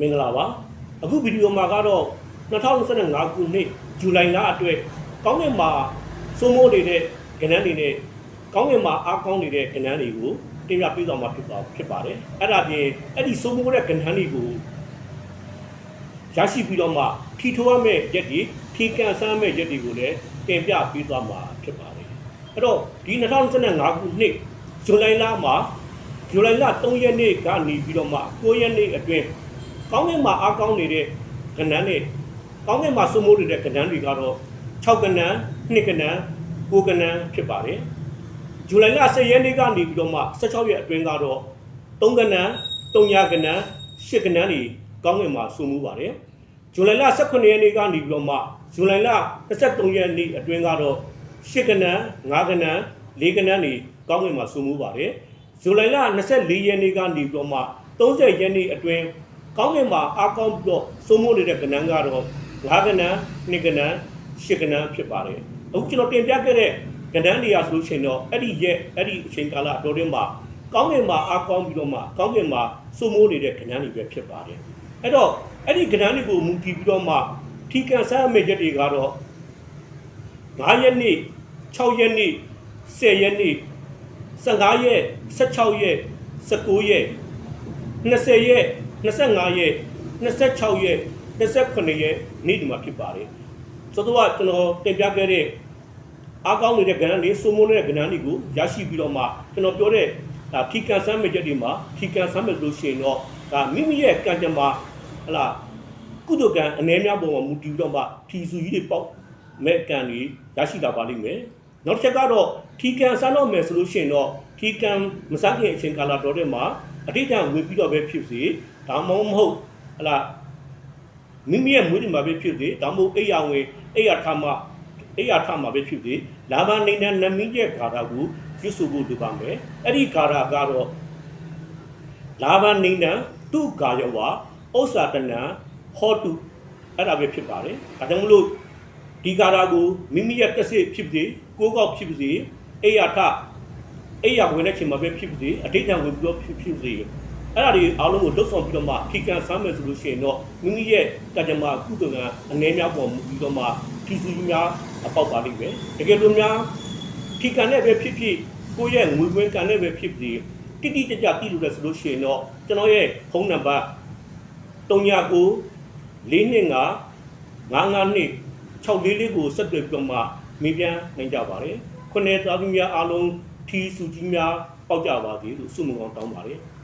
မင်္ဂလာပါအခုဗီဒီယိုမှာကတော့2025ခုနှစ်ဇူလိုင်လအတွက်ကောင်းကင်မှာစိုးမိုးနေတဲ့ကဏ္ဍတွေနဲ့ကောင်းကင်မှာအားကောင်းနေတဲ့ကဏ္ဍတွေကိုတင်ပြပေးသွားမှာဖြစ်ပါဖြစ်ပါတယ်အဲ့ဒါပြင်အဲ့ဒီစိုးမိုးတဲ့ကဏ္ဍတွေကိုရရှိပြီးတော့မှထီထိုးရမယ့်ရက်တွေထီကန်ဆန်းမယ့်ရက်တွေကိုလည်းတင်ပြပေးသွားမှာဖြစ်ပါတယ်အဲ့တော့ဒီ2025ခုနှစ်ဇူလိုင်လမှာဇူလိုင်လ3ရက်နေ့ကနေပြီးတော့မှ9ရက်နေ့အတွင်း ကောင်းကင်မှာအားကောင်းနေတဲ့ကဏ္ဍနဲ့ကောင်းကင်မှာစိုးမိုးနေတဲ့ကဏ္ဍတွေကတော့6ကဏ္ဍ2ကဏ္ဍ9ကဏ္ဍဖြစ်ပါတယ်ဇူလိုင်လ10ရက်နေ့ကနေပြီးတော့မှ16ရက်အတွင်းကတော့3ကဏ္ဍ3ညကဏ္ဍ10ကဏ္ဍတွေကောင်းကင်မှာစိုးမိုးပါတယ်ဇူလိုင်လ18ရက်နေ့ကနေပြီးတော့မှဇူလိုင်လ23ရက်နေ့အတွင်းကတော့10ကဏ္ဍ9ကဏ္ဍ4ကဏ္ဍတွေကောင်းကင်မှာစိုးမိုးပါတယ်ဇူလိုင်လ24ရက်နေ့ကနေပြီးတော့မှ30ရက်နေ့အတွင်း ကောင်းကင်မှာအားကောင်းပြီးတော့စိုးမိုးနေတဲ့ကဏ္ဍကတော့5ကဏ္ဍ2ကဏ္ဍ10ကဏ္ဍဖြစ်ပါတယ်အခုကျွန်တော်တင်ပြခဲ့တဲ့ကဏ္ဍတွေရာဆိုလို့ရှိရင်တော့အဲ့ဒီရက်အဲ့ဒီအချိန်ကာလအတော်တွင်းမှာကောင်းကင်မှာအားကောင်းပြီးတော့မှကောင်းကင်မှာစိုးမိုးနေတဲ့ကဏ္ဍတွေပဲဖြစ်ပါတယ်အဲ့တော့အဲ့ဒီကဏ္ဍတွေကိုမူတည်ပြီးတော့မှထီကန်ဆန်းအမေချက်တွေကတော့9ရက်နေ့6ရက်နေ့10ရက်နေ့15ရက်16ရက်19ရက်20ရက် 25ရက်26ရက်28ရက်နေ့ဒီမှာဖြစ်ပါတယ်ဆိုတော့ကျွန်တော်တင်ပြခဲ့တဲ့အားကောင်းနေတဲ့ကဏ္ဍတွေစိုးမိုးနေတဲ့ကဏ္ဍတွေကိုရရှိပြီးတော့မှကျွန်တော်ပြောတဲ့ဒါထီကန်ဆမ်းမေချက်တွေမှာထီကန်ဆမ်းမေလို့ရှိရင်တော့ဒါမိမိရဲ့ကံကြမ္မာဟလာကုသကံအနေများပုံမှာမူတည်ပြီးတော့မှထီစုကြီးတွေပေါက်မဲ့ကံတွေရရှိလာပါလိမ့်မယ်နောက်တစ်ချက်ကတော့ထီကန်ဆန်းတော့မယ်ဆိုလို့ရှိရင်တော့ထီကန်မစားခင်အချိန်ကာလတော်တဲ့မှာ အတိတ်ကဝင်ပြီးတော့ပဲဖြစ်စေဒါမှမဟုတ်ဟလာမိမိရဲ့မွေးနေ့မှာပဲဖြစ်စေဒါမှမဟုတ်အိယာဝင်အိယာထမအိယာထမှာပဲဖြစ်စေလာဘနေတဲ့နမင်းရဲ့ဂါထာကိုရွတ်ဆိုဖို့လိုပါမယ်အဲ့ဒီဂါထာကတော့လာဘနေတဲ့သူဂါယဝဥစ္စာတနံဟောတုအဲ့ဒါပဲဖြစ်ပါတယ်ဒါကြောင့်မလို့ဒီကာရာကိုမိမိရဲ့တက်စစ်ဖြစ်စေကိုးကောက်ဖြစ်စေအိယာထ အိယာဝင်တဲ့ချိန်မှာပဲဖြစ်စေအတိတ်ကဝင်ပြီးတော့ဖြစ်ဖြစ်စေအဲ့ဒါတွေအားလုံးကိုလှုပ်ဆောင်ပြီးတော့မှခိကန်ဆမ်းမယ်ဆိုလို့ရှိရင်တော့မိမိရဲ့တကြမှာကုသကအနည်းများပေါ်မူပြီးတော့မှဖြီးစည်းများအပေါက်ပါလိမ့်မယ်တကယ်လို့များခိကန်နဲ့ပဲဖြစ်ဖြစ်ကိုယ့်ရဲ့ငွေဝင်ကန်နဲ့ပဲဖြစ်စေတိတိကျကျတည်လို့လဲဆိုလို့ရှိရင်တော့ကျွန်တော်ရဲ့ဖုန်းနံပါတ်39 425 55 6လေးလေးကိုဆက်သွယ်ပြီးတော့မှမေးပြန်နိုင်ကြပါတယ်။ခုနှစ်သားသမီးများအားလုံး ထီးစုကြီးများပေါက်ကြပါစေလို့ဆုမွန်ကောင်းတောင်းပါတယ်။